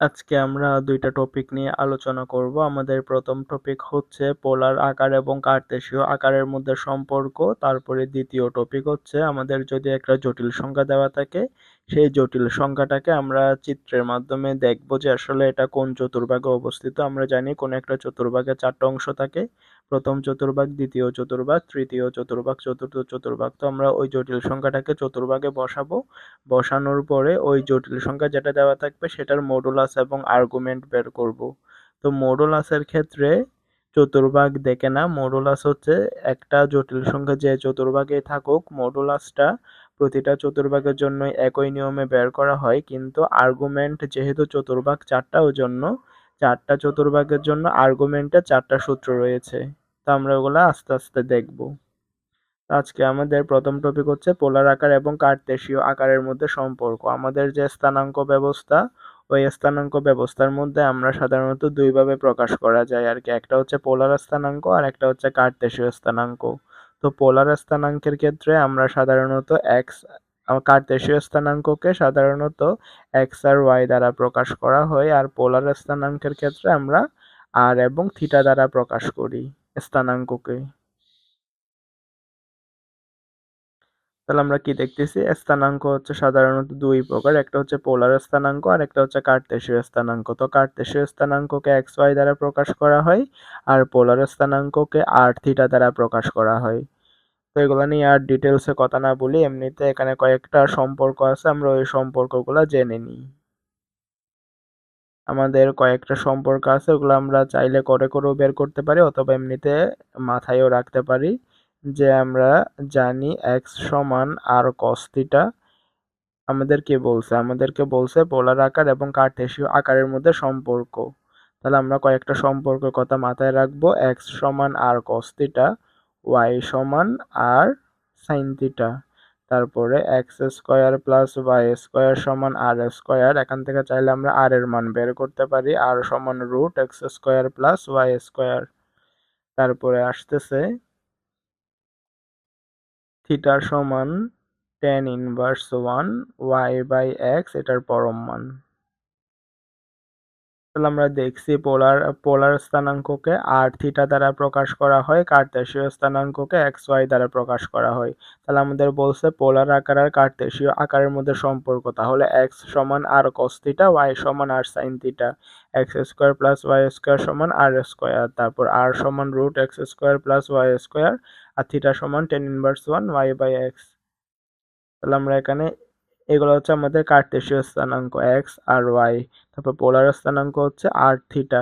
আজকে আমরা দুইটা টপিক নিয়ে আলোচনা করব। আমাদের প্রথম টপিক হচ্ছে পোলার আকার এবং কার্তেশীয় আকারের মধ্যে সম্পর্ক। তারপরে দ্বিতীয় টপিক হচ্ছে আমাদের যদি একটা জটিল সংখ্যা দেওয়া থাকে, সেই জটিল সংখ্যাটাকে আমরা চিত্রের মাধ্যমে দেখব যে আসলে এটা কোন চতুর্ভাগে অবস্থিত। আমরা জানি কোন একটা চতুর্ভাগে চারটা অংশ থাকে। প্রথম চতুর্ভাগ, দ্বিতীয় চতুর্ভাগ, তৃতীয় চতুর্ভাগ, চতুর্থ চতুর্ভাগ। তো আমরা ওই জটিল সংখ্যাটাকে চতুর্ভাগে বসাবো। বসানোর পরে ওই জটিল সংখ্যা যেটা দেওয়া থাকবে সেটার মডুলাস এবং আর্গুমেন্ট বের করব। তো মডুলাসের ক্ষেত্রে চতুর্ভাগ দেখে না মডুলাস হচ্ছে একটা জটিল সংখ্যা যে চতুর্ভাগে থাকুক মডুলাসটা প্রতিটা চতুর্ভাগের জন্য একই নিয়মে বের করা হয়। কিন্তু আর্গুমেন্ট যেহেতু চতুর্ভাগ, চারটা, ওই জন্য চারটা চতুর্ভাগের জন্য আর্গুমেন্টে চারটা সূত্র রয়েছে। তো আমরা ওগুলো আস্তে আস্তে দেখব। আজকে আমাদের প্রথম টপিক হচ্ছে পোলার আকার এবং কার্তেশীয় আকারের মধ্যে সম্পর্ক। আমাদের যে স্থানাঙ্ক ব্যবস্থা, ওই স্থানাঙ্ক ব্যবস্থার মধ্যে আমরা সাধারণত দুইভাবে প্রকাশ করা যায় আর কি একটা হচ্ছে পোলার স্থানাঙ্ক আর একটা হচ্ছে কার্তেশীয় স্থানাঙ্ক। তো পোলার স্থানাঙ্কের ক্ষেত্রে আমরা সাধারণত এক্স কার্তেশীয় স্থানাঙ্ককে সাধারণত এক্স আর ওয়াই দ্বারা প্রকাশ করা হয়, আর পোলার স্থানাঙ্কের ক্ষেত্রে আমরা আর এবং থিটা দ্বারা প্রকাশ করি স্থানাঙ্ককে। তাহলে আমরা কি দেখতেছি? স্থানাঙ্ক হচ্ছে সাধারণত দুই প্রকার, একটা হচ্ছে পোলার স্থানাঙ্ক আর একটা হচ্ছে কার্তেশীয় স্থানাঙ্ক। তো কার্তেশীয় স্থানাঙ্ককে এক্স ওয়াই দ্বারা প্রকাশ করা হয়, আর পোলার স্থানাঙ্ককে আর থিটা দ্বারা প্রকাশ করা হয়। এগুলো নিয়ে আর ডিটেলসে কথা না বলি, এমনিতে এখানে কয়েকটা সম্পর্ক আছে, আমরা ওই সম্পর্কগুলো জেনে নিই। আমাদের কয়েকটা সম্পর্ক আছে, ওগুলো আমরা চাইলে করে করেও বের করতে পারি, অথবা এমনিতে মাথায়ও রাখতে পারি যে আমরা জানি এক্স সমান আর কস্তিটা থিটা আমাদেরকে বলছে? আমাদেরকে বলছে পোলার আকার এবং কার্টেসীয় আকারের মধ্যে সম্পর্ক। তাহলে আমরা কয়েকটা সম্পর্কের কথা মাথায় রাখব এক্স সমান আর কস থিটা ওয়াই সমান আর সাইন থিটা তারপরে X square plus Y square সমান আর স্কোয়ার এখান থেকে চাইলে আমরা আর এর মান বের করতে পারি। আর সমান root X square plus Y square তারপরে আসতেছে থিটা সমান tan inverse one Y by X এটার পরম মান। তাহলে আমরা দেখছি পোলার পোলার স্থানাঙ্ককে আর থিটা দ্বারা প্রকাশ করা হয়, কার্তেশীয় স্থানাঙ্ককে এক্স ওয়াই দ্বারা প্রকাশ করা হয়। তাহলে আমাদের বলছে পোলার আকার আর কার্তেশীয় আকারের মধ্যে সম্পর্ক। তাহলে এক্স সমান আর কস থিটা, ওয়াই সমান R sine theta. X square plus Y square সমান আর স্কোয়ার। তারপর আর সমান root X square plus Y square, আর থিটা সমান tan inverse one Y by X. তাহলে আমরা এখানে এগুলো হচ্ছে আমাদের কার্তেশীয় স্থানাঙ্ক এক্স আর ওয়াই তারপর পোলার স্থানাঙ্ক হচ্ছে আর থিটা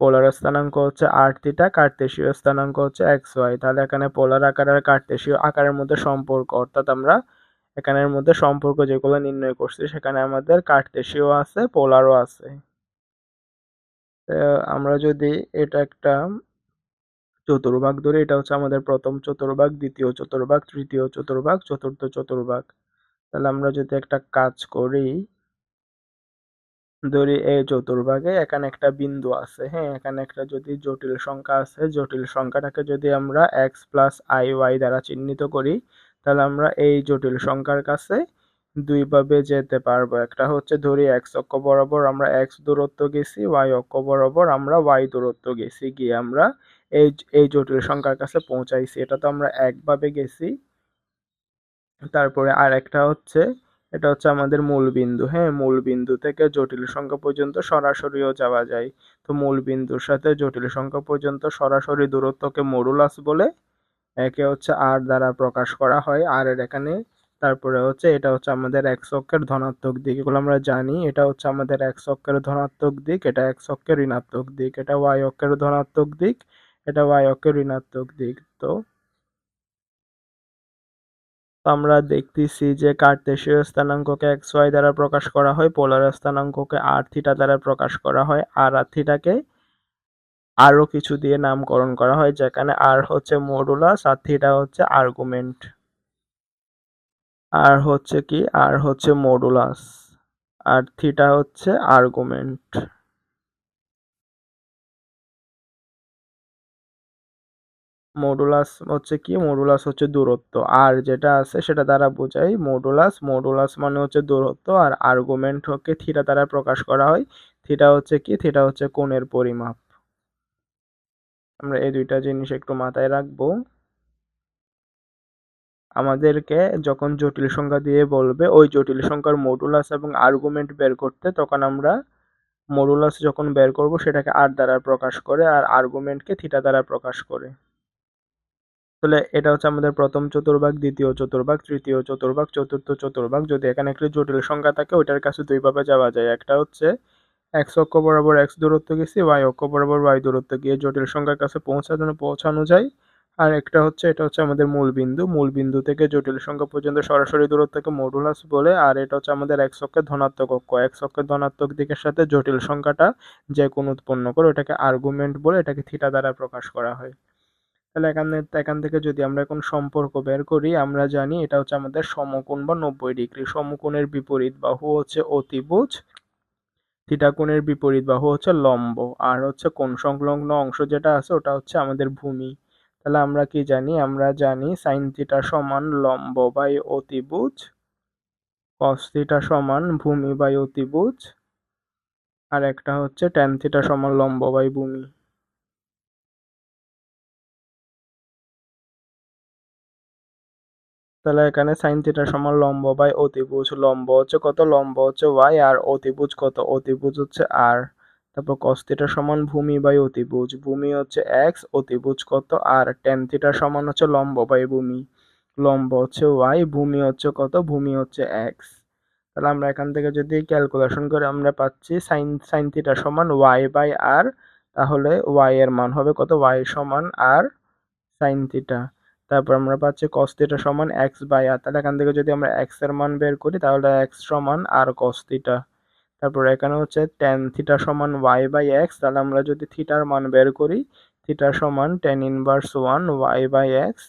পোলার স্থানাঙ্ক হচ্ছে আর থিটা কার্তেশীয় স্থানাঙ্ক হচ্ছে এক্স ওয়াই তাহলে এখানে পোলার আকার আর কার্তেশীয় আকারের মধ্যে সম্পর্ক, অর্থাৎ আমরা এখানের মধ্যে সম্পর্ক যেগুলো নির্ণয় করছি, সেখানে আমাদের কার্তেশীয় আছে পোলারও আছে। আমরা যদি এটা একটা চতুর্ভাগ ধরে এটা হচ্ছে আমাদের প্রথম চতুর্ভাগ, দ্বিতীয় চতুর্ভাগ, তৃতীয় চতুর্ভাগ, চতুর্থ চতুর্ভাগ। তাহলে আমরা যদি একটা কাজ করি, ধরি এই চতুর্ভাগে এখানে একটা বিন্দু আছে হ্যাঁ? এখানে একটা যদি জটিল সংখ্যা আছে, জটিল সংখ্যাটাকে যদি আমরা এক্স প্লাস আই ওয়াই দ্বারা চিহ্নিত করি, তাহলে আমরা এই জটিল সংখ্যার কাছে দুইভাবে যেতে পারব। একটা হচ্ছে ধরি এক্স অক্ষ বরাবর আমরা এক্স দূরত্ব গেছি ওয়াই অক্ষ বরাবর আমরা ওয়াই দূরত্ব গেছি। গিয়ে আমরা এই এই জটিল সংখ্যার কাছে পৌঁছাইছি। এটা তো আমরা একভাবে গেছি। তারপরে আর একটা হচ্ছে, এটা হচ্ছে আমাদের মূল বিন্দু হ্যাঁ মূল বিন্দু থেকে জটিল সংখ্যা পর্যন্ত সরাসরিও যাওয়া যায়। তো মূল বিন্দুর সাথে জটিল সংখ্যা পর্যন্ত সরাসরি দূরত্বকে মরুলাস বলে একে হচ্ছে আর দ্বারা প্রকাশ করা হয়। আর এর এখানে, তারপরে হচ্ছে এটা হচ্ছে আমাদের এক অক্ষের ধনাত্মক দিক। এগুলো আমরা জানি, এটা হচ্ছে আমাদের এক অক্ষের ধনাত্মক দিক, এটা এক অক্ষের ঋণাত্মক দিক, এটা ওয়াই অক্ষের ধনাত্মক দিক এটা ওয়াই অক্ষের ঋণাত্মক দিক তো। আমরা দেখতেছি যে কার্তেশীয় স্থানাঙ্ককে এক্স ওয়াই দ্বারা প্রকাশ করা হয়, পোলার স্থানাঙ্ককে আর থিটা দ্বারা প্রকাশ করা হয়, আর আর থিটাকে আরও কিছু দিয়ে নামকরণ করা হয়, যেখানে আর হচ্ছে মডুলাস আর থিটা হচ্ছে আর্গুমেন্ট আর হচ্ছে কি? আর হচ্ছে মডুলাস আর থিটা হচ্ছে আর্গুমেন্ট মডুলাস হচ্ছে কি? মডুলাস হচ্ছে দূরত্ব। আর যেটা আছে সেটা দ্বারা বোঝাই মডুলাস মডুলাস মানে হচ্ছে দূরত্ব। আর আর্গুমেন্ট হকে থিটা দ্বারা প্রকাশ করা হয়। থিটা হচ্ছে কি? থিটা হচ্ছে কোণের পরিমাপ। আমরা এই দুইটা জিনিস একটু মাথায় রাখব। আমাদেরকে যখন জটিল সংখ্যা দিয়ে বলবে, ওই জটিল সংখ্যার মডুলাস এবং আর্গুমেন্ট বের করতে তখন আমরা মডুলাস যখন বের করব, সেটাকে আর দ্বারা প্রকাশ করে, আর আর্গুমেন্টকে থিটা দ্বারা প্রকাশ করে। তাহলে এটা হচ্ছে আমাদের প্রথম চতুর্ভাগ, দ্বিতীয় চতুর্ভাগ, তৃতীয় চতুর্ভাগ, চতুর্থ চতুর্ভাগ। যদি এখানে একটি জটিল সংখ্যা থাকে, ওইটার কাছে দুইভাবে যাওয়া যায়। একটা হচ্ছে এক্স অক্ষ বরাবর এক্স দূরত্ব গেছি ওয়াই অক্ষ বরাবর ওয়াই দূরত্ব গিয়ে জটিল সংখ্যার কাছে পৌঁছানো পৌঁছানো যায়। আর একটা হচ্ছে, এটা হচ্ছে আমাদের মূল বিন্দু। মূল বিন্দু থেকে জটিল সংখ্যা পর্যন্ত সরাসরি দূরত্বকে মডুলাস বলে, আর এটা হচ্ছে আমাদের এক্স অক্ষের ধনাত্মক অক্ষ। এক্স অক্ষের ধনাত্মক দিকের সাথে জটিল সংখ্যাটা যে কোন উৎপন্ন করে, ওটাকে আর্গুমেন্ট বলে, এটাকে থিটা দ্বারা প্রকাশ করা হয়। তাহলে এখানে, এখান থেকে যদি আমরা এখন সম্পর্ক বের করি, আমরা জানি এটা হচ্ছে আমাদের সমকোণ বা নব্বই ডিগ্রি। সমকোণের বিপরীত বাহু হচ্ছে অতিভুজ থিটা কোণের বিপরীত বাহু হচ্ছে লম্ব। আর হচ্ছে কোণ সংলগ্ন অংশ যেটা আছে, ওটা হচ্ছে আমাদের ভূমি। তাহলে আমরা কি জানি? আমরা জানি সাইন থিটা সমান লম্ব বাই অতিভুজ, কস থিটা সমান ভূমি বাই অতিভুজ, আর একটা হচ্ছে ট্যান থিটা সমান লম্ব বাই ভূমি। তাহলে এখানে সাইন থিটা সমান লম্ব বাই অতিভুজ লম্ব হচ্ছে কত? লম্ব হচ্ছে ওয়াই আর অতিভুজ কত? অতিভুজ হচ্ছে আর তারপর কস থিটা সমান ভূমি বাই অতিভুজ। ভূমি হচ্ছে এক্স অতিভুজ কত? আর টেন থিটা সমান হচ্ছে লম্ব বাই ভূমি। লম্ব হচ্ছে ওয়াই ভূমি হচ্ছে কত? ভূমি হচ্ছে এক্স তাহলে আমরা এখান থেকে যদি ক্যালকুলেশন করে আমরা পাচ্ছি সাইন সাইন থিটা সমান ওয়াই বাই আর তাহলে ওয়াই এর মান হবে কত? ওয়াই সমান আর সাইন থিটা তারপর আমরা পাচ্ছি cos থিটা সমান এক্স বাই আর তাহলে এখান থেকে যদি আমরা এক্সের মান বের করি, তাহলে এক্স সমান আর cos থিটা তারপর এখানে হচ্ছে টেন থিটা সমান ওয়াই বাই এক্স তাহলে আমরা যদি থিটার মান বের করি থিটা সমান tan inverse one Y by X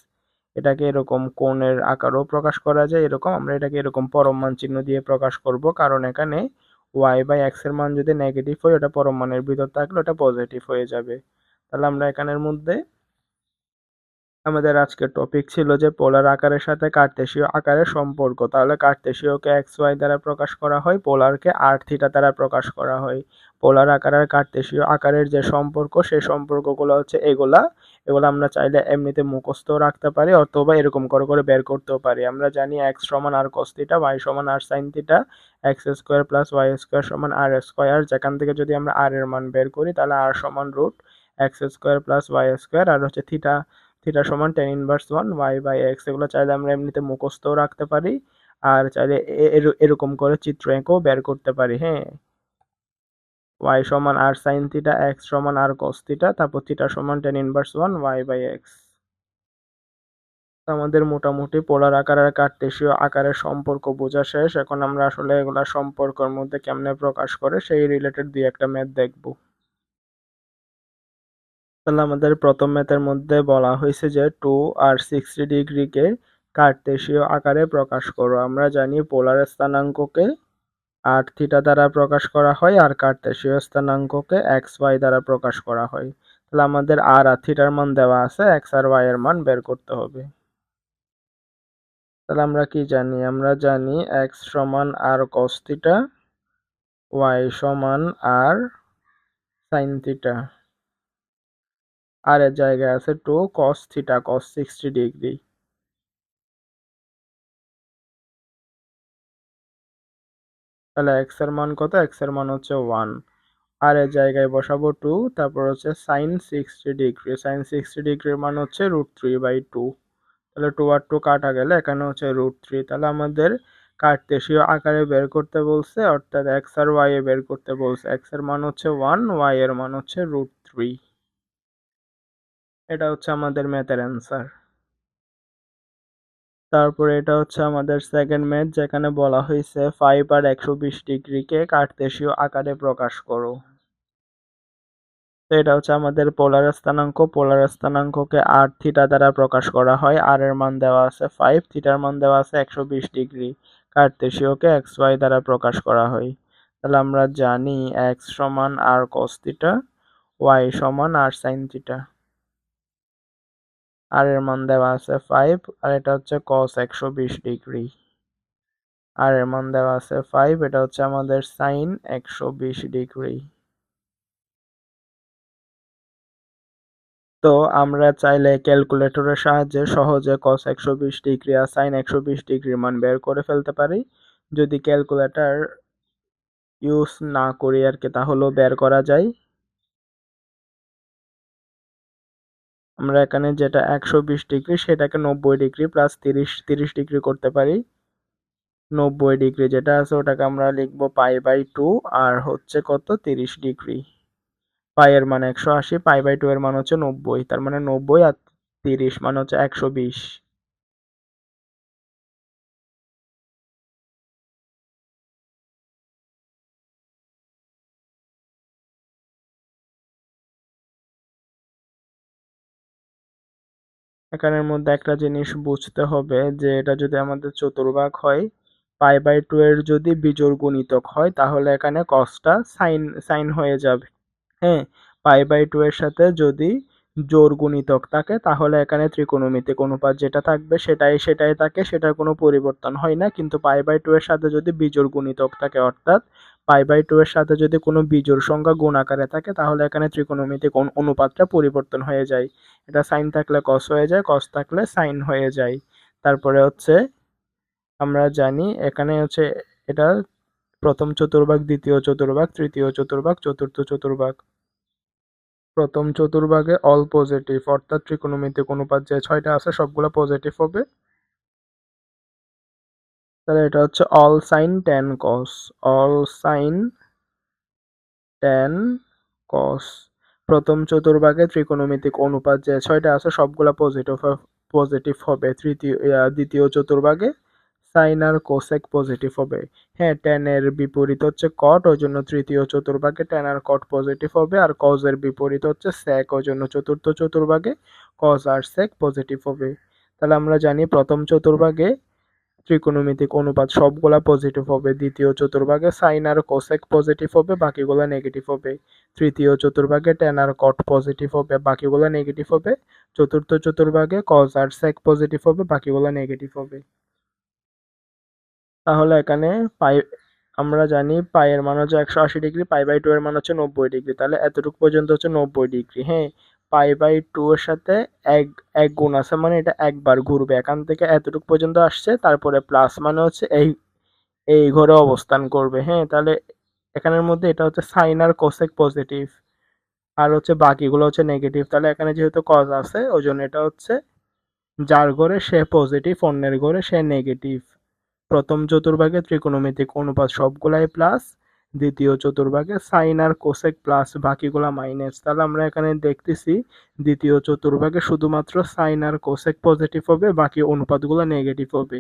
এটাকে এরকম কোণের আকারও প্রকাশ করা যায়, এরকম আমরা এটাকে এরকম পরম মান চিহ্ন দিয়ে প্রকাশ করব, কারণ এখানে ওয়াই বাই এক্সের মান যদি নেগেটিভ হয়, ওটা পরম মানের ভিতর থাকলে ওটা পজিটিভ হয়ে যাবে। তাহলে আমরা এখানের মধ্যে আমাদের আজকের টপিক ছিল যে পোলার আকারের সাথে কার্তেশীয় আকারের সম্পর্ক। তাহলে কার্তেশীয়কে এক্স ওয়াই দ্বারা প্রকাশ করা হয়, পোলারকে আর থিটা দ্বারা প্রকাশ করা হয়। পোলার আকার আর কার্তেশীয় আকারের যে সম্পর্ক, সেই সম্পর্কগুলো হচ্ছে এগুলা। এগুলো আমরা চাইলে এমনিতে মুখস্থ রাখতে পারি অথবা এরকম করে করে বের করতেও পারি। আমরা জানি এক্স সমান আর কস থিটা ওয়াই সমান R sine theta X square plus Y square সমান আর স্কোয়ার যেখান থেকে যদি আমরা আর এর মান বের করি, তাহলে আর সমান root X square plus Y square আর হচ্ছে থিটা থিটা সমান tan inverse one Y by X এগুলো চাইলে আমরা এমনিতে মুখস্থও রাখতে পারি, আর চাইলে এরকম করে চিত্র এঁকেও বের করতে পারি হ্যাঁ? ওয়াই সমান আর সাইন থিটা এক্স সমান আর কস থিটা তারপর থিটা সমান tan inverse one Y by X আমাদের মোটামুটি পোলার আকার আর কার্টেসীয় আকারের সম্পর্ক বোঝা শেষ, এখন আমরা আসলে এগুলা সম্পর্কের মধ্যে কেমনে প্রকাশ করে সেই রিলেটেড দুই একটা ম্যাথ দেখব। আমাদের প্রথম ম্যাথের মধ্যে বলা হয়েছে যে টু আর সিক্সটি ডিগ্রিকে কার্তেশীয় আকারে প্রকাশ করো। আমরা জানি পোলার স্থানাঙ্ককে আট থিটা দ্বারা প্রকাশ করা হয় আর কার্তেশীয় স্থানাঙ্ককে এক্স ওয়াই দ্বারা প্রকাশ করা হয়। তাহলে আমাদের আর আর থিটার মান দেওয়া আছে এক্স আর ওয়াই এর মান বের করতে হবে। তাহলে আমরা কি জানি? আমরা জানি এক্স সমান আর কস থিটা ওয়াই সমান আর সাইন থিটা আর এর জায়গায় আছে two cos theta cos sixty degree তাহলে এক্সের মান কত? এক্সের মান হচ্ছে ওয়ান আর এর জায়গায় বসাবো টু তারপর হচ্ছে sine sixty degree sine sixty ডিগ্রির মান হচ্ছে রুট থ্রি বাই টু তাহলে টু আর টু কাটা গেলে এখানে হচ্ছে রুট থ্রি তাহলে আমাদের কার্তেশীয় আকারে বের করতে বলছে, অর্থাৎ এক্স আর ওয়াই এ বের করতে বলছে। এক্সের মান হচ্ছে ওয়ান ওয়াই এর মান হচ্ছে রুট থ্রি এটা হচ্ছে আমাদের ম্যাথের অ্যান্সার তারপরে এটা হচ্ছে আমাদের সেকেন্ড ম্যাথ যেখানে বলা হয়েছে ফাইভ আর একশো বিশ ডিগ্রিকে কার্তেশীয় আকারে প্রকাশ করো। তো এটা হচ্ছে আমাদের পোলার স্থানাঙ্ক। পোলার স্থানাঙ্ককে আর থিটা দ্বারা প্রকাশ করা হয়। আর এর মান দেওয়া আছে ফাইভ থিটার মান দেওয়া আছে একশো বিশ ডিগ্রি। কার্তেশীয়কে এক্স ওয়াই দ্বারা প্রকাশ করা হয়। তাহলে আমরা জানি এক্স সমান আর কস থিটা ওয়াই সমান আর সাইন থিটা আর এর মান দেওয়া আছে ফাইভ আর এটা হচ্ছে কস একশো বিশ ডিগ্রি। আর এর মান দেওয়া আছে ফাইভ এটা হচ্ছে আমাদের সাইন একশো বিশ ডিগ্রি। তো আমরা চাইলে ক্যালকুলেটরের সাহায্যে সহজে কস একশো বিশ ডিগ্রি আর সাইন একশো বিশ ডিগ্রির মান বের করে ফেলতে পারি। যদি ক্যালকুলেটর ইউজ না করি আর কি, তাহলেও বের করা যায়। আমরা এখানে যেটা একশো বিশ ডিগ্রি, সেটাকে নব্বই ডিগ্রি প্লাস তিরিশ তিরিশ ডিগ্রি করতে পারি। নব্বই ডিগ্রি যেটা আছে, ওটাকে আমরা লিখব পাই বাই টু, আর হচ্ছে কত? তিরিশ ডিগ্রি। পায়ের মান একশো আশি, পাই বাই টু এর মান হচ্ছে নব্বই, তার মানে নব্বই আর তিরিশ মানে হচ্ছে একশো বিশ। এখানের মধ্যে একটা জিনিস বুঝতে হবে যে এটা যদি আমাদের চতুর্ভাগ হয়, পাই বাই টু এর যদি বিজোড় গুণিতক হয়, তাহলে এখানে কসটা সাইন সাইন হয়ে যাবে। হ্যাঁ পাই বাই টু এর সাথে যদি জোর গুণিতক থাকে, তাহলে এখানে ত্রিকোণমিতিক অনুপাত যেটা থাকবে সেটাই সেটাই থাকে, সেটার কোনো পরিবর্তন হয় না। কিন্তু পাই বাই টু এর সাথে যদি বিজোড় গুণিতক থাকে, অর্থাৎ পাই বাই টু এর সাথে যদি কোনো বিজোড় সংখ্যা গুণ আকারে থাকে, তাহলে এখানে ত্রিকোণমিতিক অনুপাতটা পরিবর্তন হয়ে যায়। এটা সাইন থাকলে কস হয়ে যায় কস থাকলে সাইন হয়ে যায়। তারপরে হচ্ছে আমরা জানি এখানে হচ্ছে এটা প্রথম চতুর্ভাগ, দ্বিতীয় চতুর্ভাগ, তৃতীয় চতুর্ভাগ, চতুর্থ চতুর্ভাগ। প্রথম চতুর্ভাগে অল পজিটিভ অর্থাৎ ত্রিকোণমিতিক অনুপাত যে ছয়টা আছে, সবগুলো পজিটিভ হবে। তাহলে এটা হচ্ছে all sine tan cos all sine tan cos প্রথম চতুর্ভাগে ত্রিকোণমিতিক অনুপাত যে ছয়টা আছে, সবগুলো পজিটিভ পজিটিভ হবে। তৃতীয় দ্বিতীয় চতুর্ভাগে সাইন আর কোসেক পজিটিভ হবে। হ্যাঁ টেন এর বিপরীত হচ্ছে কট ওই জন্য তৃতীয় চতুর্ভাগে টেন আর কট পজিটিভ হবে। আর কজ এর বিপরীত হচ্ছে সেক ওই জন্য চতুর্থ চতুর্ভাগে কজ আর সেক পজিটিভ হবে। তাহলে আমরা জানি প্রথম চতুর্ভাগে ত্রিকোণমিতিক অনুপাত সবগুলা পজিটিভ হবে, দ্বিতীয় চতুর্ভাগে সাইন আর কোসেক পজিটিভ হবে, বাকিগুলো নেগেটিভ হবে। তৃতীয় চতুর্ভাগে টেন আর কট পজিটিভ হবে, বাকিগুলো নেগেটিভ হবে। চতুর্থ চতুর্ভাগে কজ আর সেক পজিটিভ হবে, বাকিগুলো নেগেটিভ হবে। তাহলে এখানে পাই, আমরা জানি পায়ের মান হচ্ছে একশো আশি ডিগ্রি, পাই বাই টু এর মান হচ্ছে নব্বই ডিগ্রি। তাহলে এতটুকু পর্যন্ত হচ্ছে নব্বই ডিগ্রি হ্যাঁ? পাই বাই টু এর সাথে এক এক গুণ আছে মানে এটা একবার ঘুরবে। এখান থেকে এতটুকু পর্যন্ত আসছে, তারপরে প্লাস মানে হচ্ছে এই এই ঘরে অবস্থান করবে। হ্যাঁ তাহলে এখানের মধ্যে এটা হচ্ছে সাইন আর কোসেক পজিটিভ আর হচ্ছে বাকিগুলো হচ্ছে নেগেটিভ তাহলে এখানে যেহেতু কজ আছে ওই জন্য এটা হচ্ছে যার ঘরে সে পজিটিভ অন্যের ঘরে সে নেগেটিভ প্রথম চতুর্ভাগে ত্রিকোণমিতিক অনুপাত সবগুলাই প্লাস দ্বিতীয় চতুর্ভাগে সাইন আর কোসেক প্লাস বাকিগুলা মাইনাস তাহলে আমরা এখানে দেখতেছি দ্বিতীয় চতুর্ভাগে শুধুমাত্র সাইন আর কোসেক পজিটিভ হবে, বাকি অনুপাতগুলো নেগেটিভ হবে।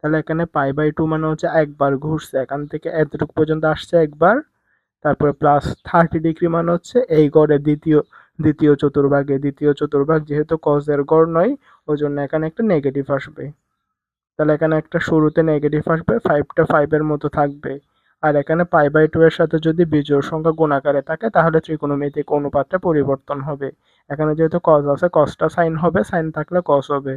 তাহলে এখানে পাই বাই টু মানে হচ্ছে একবার ঘুরছে, এখান থেকে এতটুকু পর্যন্ত আসছে একবার। তারপরে প্লাস থার্টি ডিগ্রি মানে হচ্ছে এই গড়ে দ্বিতীয় দ্বিতীয় চতুর্ভাগে, দ্বিতীয় চতুর্ভাগ যেহেতু কজের গড় নয় ওই জন্য এখানে একটা নেগেটিভ আসবে। তাহলে এখানে একটা শুরুতে নেগেটিভ আসবে ফাইভটা ফাইভের মতো থাকবে। আর এখানে পাই বাই টু এর সাথে যদি বিজোড় সংখ্যা গুণ আকারে থাকে, তাহলে ত্রিকোণমিতিক অনুপাতটা পরিবর্তন হবে। এখানে যেহেতু কস আছে কসটা সাইন হবে সাইন থাকলে কস হবে।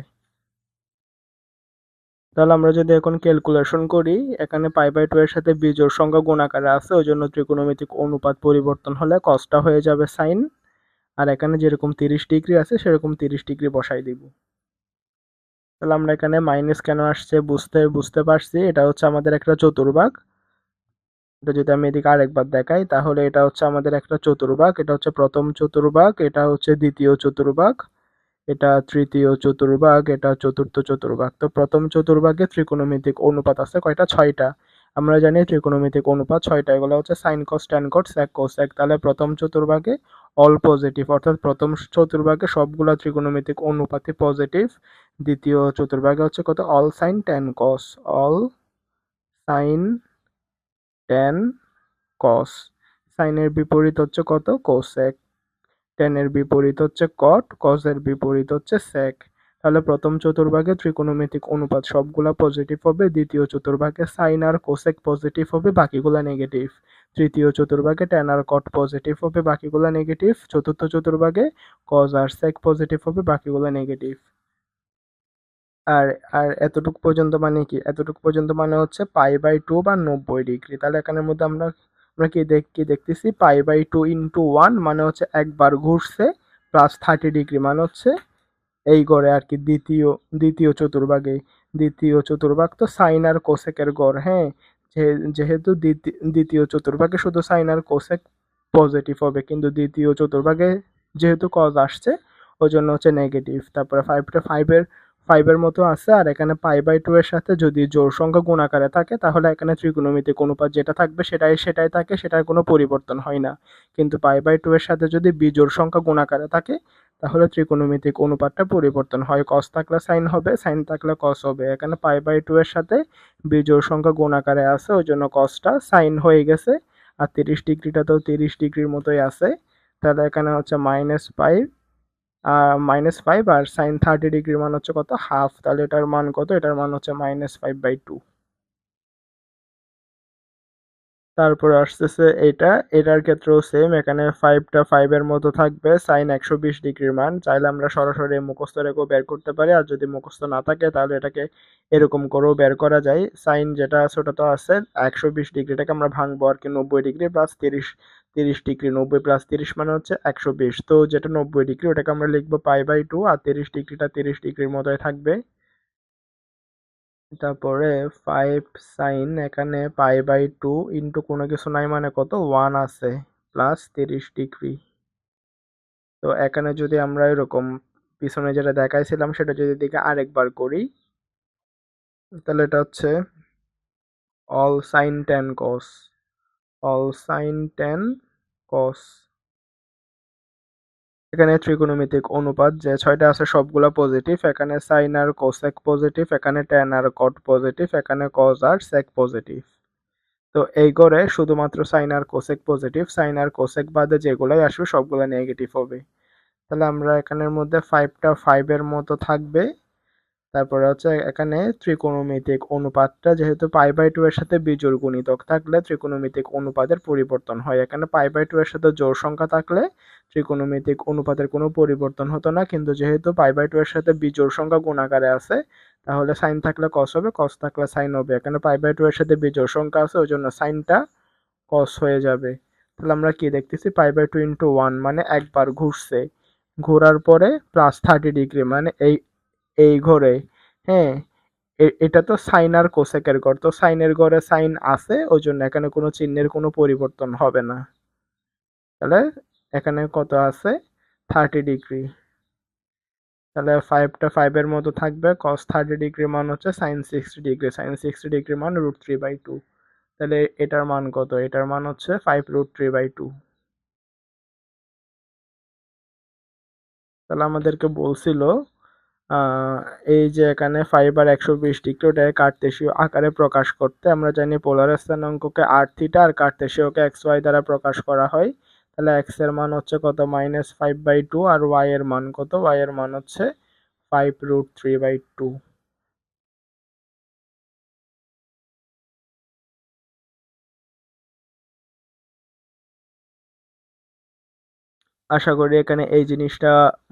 তাহলে আমরা যদি এখন ক্যালকুলেশন করি, এখানে পাই বাই টু এর সাথে বিজোড় সংখ্যা গুণ আকারে আছে, ওই জন্য ত্রিকোণমিতিক অনুপাত পরিবর্তন হলে কসটা হয়ে যাবে সাইন আর এখানে যেরকম তিরিশ ডিগ্রি আছে, সেরকম তিরিশ ডিগ্রি বসাই দিব। তাহলে আমরা এখানে মাইনাস কেন আসছে, বুঝতে বুঝতে পারছি। এটা হচ্ছে আমাদের একটা চতুর্ভাগ। এটা যদি আমি এদিকে আরেকবার দেখাই, তাহলে এটা হচ্ছে আমাদের একটা চতুর্ভাগ, এটা হচ্ছে প্রথম চতুর্ভাগ, এটা হচ্ছে দ্বিতীয় চতুর্ভাগ, এটা তৃতীয় চতুর্ভাগ, এটা চতুর্থ চতুর্ভাগ। তো প্রথম চতুর্ভাগে ত্রিকোণমিতিক অনুপাত আছে কয়টা? ছয়টা। আমরা জানি ত্রিকোণমিতিক অনুপাত ছয়টা, এগুলো হচ্ছে sine cos tan cot sec cosec তাহলে প্রথম চতুর্ভাগে অল পজিটিভ অর্থাৎ প্রথম চতুর্ভাগে সবগুলা ত্রিকোণমিতিক অনুপাতই পজিটিভ দ্বিতীয় চতুর্ভাগে হচ্ছে কত? All sine tan cos all sine tan cos সাইনের বিপরীত হচ্ছে কত? কোসেক টেনের বিপরীত হচ্ছে কট কজের বিপরীত হচ্ছে সেক তাহলে প্রথম চতুর্ভাগে ত্রিকোণমিতিক অনুপাত সবগুলা পজিটিভ হবে, দ্বিতীয় চতুর্ভাগে সাইন আর কোসেক পজিটিভ হবে, বাকিগুলা নেগেটিভ তৃতীয় চতুর্ভাগে ট্যান আর কট পজিটিভ হবে, বাকিগুলা নেগেটিভ চতুর্থ চতুর্ভাগে কজ আর সেক পজিটিভ হবে, বাকিগুলা নেগেটিভ আর আর এতটুকু পর্যন্ত মানে কি? এতটুকু পর্যন্ত মানে হচ্ছে পাই বাই টু বা নব্বই ডিগ্রি তাহলে এখানের মধ্যে আমরা আমরা কি দেখ, কি দেখতেছি? Pi by two into one মানে হচ্ছে একবার ঘুরছে প্লাস থার্টি ডিগ্রি মানে হচ্ছে এই গড়ে আর কি দ্বিতীয় দ্বিতীয় চতুর্ভাগে দ্বিতীয় চতুর্ভাগ তো সাইন আর কোসেকের গড় হ্যাঁ? যেহেতু দ্বিতীয় চতুর্ভাগে শুধু সাইন আর কোসেক পজিটিভ হবে, কিন্তু দ্বিতীয় চতুর্ভাগে যেহেতু কজ আসছে, ওই জন্য হচ্ছে নেগেটিভ তারপরে ফাইভটা ফাইভের ফাইভের মতো আছে, আর এখানে পাই বাই টু এর সাথে যদি জোর সংখ্যা গুণ আকারে থাকে, তাহলে এখানে ত্রিকোণমিতিক অনুপাত যেটা থাকবে সেটাই সেটাই থাকে, সেটার কোনো পরিবর্তন হয় না। কিন্তু পাই বাই টু এর সাথে যদি বিজোড় সংখ্যা গুণ আকারে থাকে, তাহলে ত্রিকোণমিতিক অনুপাতটা পরিবর্তন হয়। কস থাকলে সাইন হবে সাইন থাকলে কস হবে। এখানে পাই বাই টু এর সাথে বিজোড় সংখ্যা গুণ আকারে আছে, ওই জন্য কসটা সাইন হয়ে গেছে। আর তিরিশ ডিগ্রিটা তো তিরিশ ডিগ্রির মতোই আছে। তাহলে এখানে হচ্ছে মাইনাস ফাইভ মাইনাস ফাইভ আর সাইন থার্টি ডিগ্রির মান হচ্ছে কত? হাফ তাহলে এটার মান কত? এটার মান হচ্ছে মাইনাস ফাইভ বাই টু তারপরে আসতেছে এটা। এটার ক্ষেত্রেও সেম এখানে ফাইভটা ফাইভের মতো থাকবে। সাইন একশো বিশ ডিগ্রির মান। চাইলে আমরা সরাসরি মুখস্থ রেখেও বের করতে পারি। আর যদি মুখস্থ না থাকে, তাহলে এটাকে এরকম করেও বের করা যায়। সাইন যেটা আছে, ওটা তো আছে। একশো বিশ ডিগ্রিটাকে আমরা ভাঙবো আর কি নব্বই ডিগ্রি প্লাস তিরিশ তিরিশ ডিগ্রি, নব্বই প্লাস তিরিশ মানে হচ্ছে একশো বিশ। তো যেটা নব্বই ডিগ্রি, ওটাকে আমরা লিখব পাই বাই টু আর তিরিশ ডিগ্রিটা তিরিশ ডিগ্রির মতোই থাকবে। তারপরে ফাইভ সাইন এখানে পাই বাই টু ইন্টু কোনো কিছু নাই মানে কত? ওয়ান আছে প্লাস তিরিশ ডিগ্রি। তো এখানে যদি আমরা এরকম পিছনে যেটা দেখাইছিলাম, সেটা যদি দিকে আরেকবার করি, তাহলে এটা হচ্ছে all sine tan cos all sine tan cos এখানে ত্রিকোণমিতিক অনুপাত যে ছয়টা আছে সবগুলো পজিটিভ এখানে সাইন আর কোসেক পজিটিভ এখানে ট্যান আর কট পজিটিভ এখানে কজ আর সেক পজিটিভ তো এই করে শুধুমাত্র সাইন আর কোসেক পজিটিভ সাইন আর কোসেক বাদে যেগুলোই আসবে সবগুলো নেগেটিভ হবে। তাহলে আমরা এখানের মধ্যে ফাইভটা ফাইভের মতো থাকবে। তারপরে হচ্ছে এখানে ত্রিকোণমিতিক অনুপাতটা যেহেতু পাই বাই টু এর সাথে বিজোড় গুণিতক থাকলে ত্রিকোণমিতিক অনুপাতের পরিবর্তন হয়। এখানে পাই বাই টু এর সাথে জোড় সংখ্যা থাকলে ত্রিকোণমিতিক অনুপাতের কোনো পরিবর্তন হতো না, কিন্তু যেহেতু পাই বাই টু এর সাথে বিজোড় সংখ্যা গুণাকারে আছে, তাহলে সাইন থাকলে কস হবে কস থাকলে সাইন হবে। এখানে পাই বাই টু এর সাথে বিজোড় সংখ্যা আছে, ওই জন্য সাইনটা কস হয়ে যাবে। তাহলে আমরা কি দেখতেছি? Pi by two into one মানে একবার ঘুরছে। ঘোরার পরে প্লাস থার্টি ডিগ্রি মানে এই এই ঘরে হ্যাঁ? এটা তো সাইন আর কোসেকের ঘর। তো সাইনের ঘরে সাইন আছে ওই জন্য এখানে কোনো চিহ্নের কোনো পরিবর্তন হবে না। তাহলে এখানে কত আছে? থার্টি ডিগ্রি তাহলে ফাইভটা ফাইভের মতো থাকবে কস থার্টি ডিগ্রি মান হচ্ছে sine sixty degree sine sixty degree মান রুট থ্রি বাই টু তাহলে এটার মান কত? এটার মান হচ্ছে five root three by two তাহলে আমাদেরকে বলছিল এই যে এখানে ফাইবার একশো বিশ ডিগ্রি ওটাকে কার্তেশীয় আকারে প্রকাশ করতে, আমরা জানি পোলার স্থানাঙ্ককে আর থিটা আর কার্তেশীয়কে এক্স ওয়াই দ্বারা প্রকাশ করা হয়। তাহলে এক্সের মান হচ্ছে কত? মাইনাস ফাইভ বাই টু আর ওয়াই এর মান কত? ওয়াই এর মান হচ্ছে five root three by two আশা করি এখানে এই জিনিসটা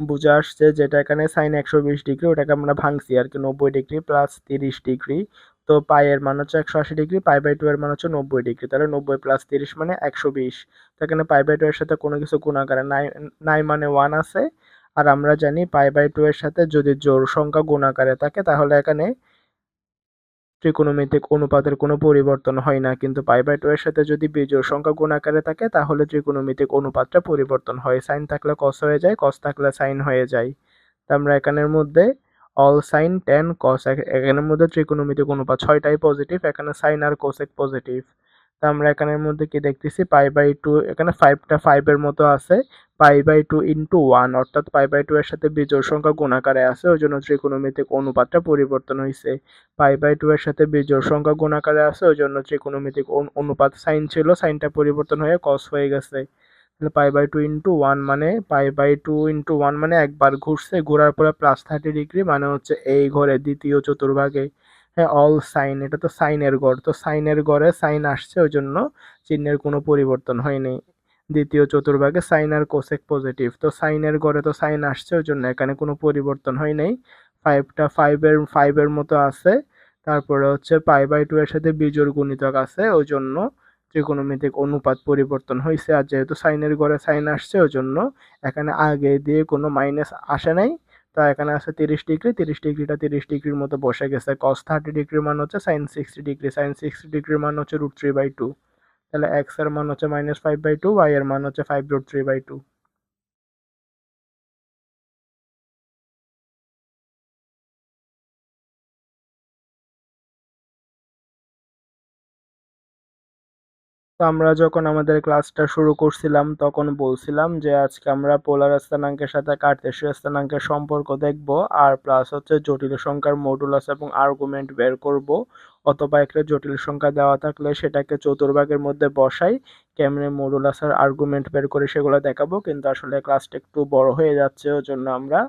বুঝে আসছে যেটা এখানে সাইন একশো বিশ ডিগ্রি, ওটাকে আমরা ভাঙছি আর কি, নব্বই ডিগ্রি প্লাস তিরিশ ডিগ্রি। তো পায়ের মান হচ্ছে একশো আশি ডিগ্রি, পাই বাই টু এর মান হচ্ছে নব্বই ডিগ্রি। তাহলে নব্বই প্লাস তিরিশ মানে একশো বিশ। তো এখানে পাই বাই টু এর সাথে কোনো কিছু গুণাকারে নাই নাই মানে ওয়ান আছে। আর আমরা জানি পাই বাই টু এর সাথে যদি জোর সংখ্যা গুণাকারে থাকে, তাহলে এখানে ত্রিকোণমিতিক অনুপাতের কোনো পরিবর্তন হয় না। কিন্তু পাই বাই টু এর সাথে যদি বিজোড় সংখ্যা গুণ আকারে থাকে, তাহলে ত্রিকোণমিতিক অনুপাতটা পরিবর্তন হয়। সাইন থাকলে কস হয়ে যায় কস থাকলে সাইন হয়ে যায়। তা আমরা এখানের মধ্যে অল সাইন টেন কস এখানের মধ্যে ত্রিকোণমিতিক অনুপাত ছয়টাই পজিটিভ এখানে সাইন আর কোসেক পজিটিভ তা আমরা এখানের মধ্যে কি দেখতেছি? পাই বাই টু এখানে ফাইভটা ফাইভের মতো আছে। Pi by two into one অর্থাৎ পাই বাই টু এর সাথে বিজোড় সংখ্যা গুণাকারে আছে, ওই জন্য ত্রিকোণমিতিক অনুপাতটা পরিবর্তন হয়েছে পাই বাই টু এর সাথে বিজোড় সংখ্যা গুণাকারে আছে, ওই জন্য ত্রিকোণমিতিক অনুপাত সাইন ছিল, সাইনটা পরিবর্তন হয়ে কস হয়ে গেছে। তাহলে pi by two into one মানে pi by two into one মানে একবার ঘুরছে, ঘোরার পরে প্লাস থার্টি ডিগ্রি মানে হচ্ছে এই ঘরে দ্বিতীয় চতুর্ভাগে। হ্যাঁ অল সাইন এটা তো সাইনের গড়। তো সাইনের গড়ে সাইন আসছে ওই জন্য চিহ্নের কোনো পরিবর্তন হয়নি। দ্বিতীয়, চতুর্ভাগে সাইন আর কোসেক পজিটিভ তো সাইনের গড়ে তো সাইন আসছে ওই জন্য এখানে কোনো পরিবর্তন হয় নাই ফাইভটা ফাইভের ফাইভের মতো আছে। তারপরে হচ্ছে পাই বাই টু এর সাথে বিজোর গুণিতক আছে ওই জন্য ত্রিকোণমিতিক অনুপাত পরিবর্তন হয়েছে আর যেহেতু সাইনের গড়ে সাইন আসছে ওই জন্য এখানে আগে দিয়ে কোনো মাইনাস আসে নাই। তো এখানে আছে তিরিশ ডিগ্রি, তিরিশ ডিগ্রিটা তিরিশ ডিগ্রির মতো বসে গেছে। কস থার্টি ডিগ্রির মান হচ্ছে sine sixty degree sine sixty ডিগ্রির মান হচ্ছে রুট থ্রি বাই টু তাহলে এক্সের মান হচ্ছে minus five by two Y এর মান হচ্ছে five root three by two তো আমরা যখন আমাদের ক্লাসটা শুরু করছিলাম, তখন বলছিলাম যে আজকে আমরা পোলার স্থানাঙ্কের সাথে কার্তেশীয় স্থানাঙ্কের সম্পর্ক দেখব, আর প্লাস হচ্ছে জটিল সংখ্যার মডুলাস এবং আর্গুমেন্ট বের করব, অথবা একটা জটিল সংখ্যা দেওয়া থাকলে সেটাকে চতুর্ভাগের মধ্যে বসাই, কেমনে মডুলাস আর আর্গুমেন্ট বের করে সেগুলো দেখাবো, কিন্তু আসলে ক্লাসটা একটু বড় হয়ে যাচ্ছে ওই জন্য আমরা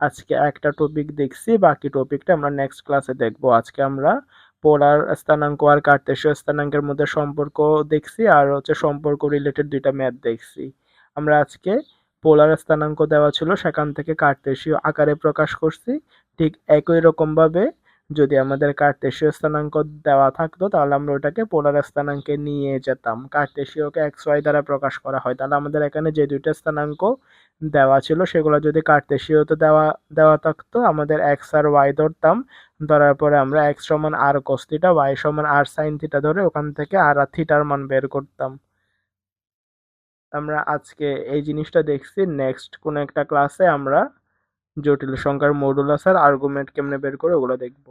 আজকে একটা টপিক দেখছি, বাকি টপিকটা আমরা নেক্সট ক্লাসে দেখব। আজকে আমরা পোলার স্থানাঙ্ক আর কার্তেশীয় স্থানাঙ্কের মধ্যে সম্পর্ক দেখছি আর হচ্ছে সম্পর্ক রিলেটেড দুইটা ম্যাথ দেখছি। আমরা আজকে পোলার স্থানাঙ্ক দেওয়া ছিল, সেখান থেকে কার্তেশীয় আকারে প্রকাশ করছি, ঠিক একই রকমভাবে যদি আমাদের কার্তেশীয় স্থানাঙ্ক দেওয়া থাকতো, তাহলে আমরা ওটাকে পোলার স্থানাঙ্কে নিয়ে যেতাম। কার্তেশীয়কে এক্স ওয়াই দ্বারা প্রকাশ করা হয়। তাহলে আমাদের এখানে যে দুইটা স্থানাঙ্ক দেওয়া ছিল, সেগুলো যদি কার্তেশীয়তে দেওয়া দেওয়া থাকতো, আমাদের এক্স আর ওয়াই ধরতাম। ধরার পরে আমরা এক্স সমান আর কস থিটা ওয়াই সমান আর সাইন থিটা ধরে ওখান থেকে আর আর থিটার মান বের করতাম। আমরা আজকে এই জিনিসটা দেখছি। নেক্সট কোন একটা ক্লাসে আমরা জটিল সংখ্যার মডুলাস আর আর্গুমেন্ট কেমনে বের করে ওগুলো দেখব।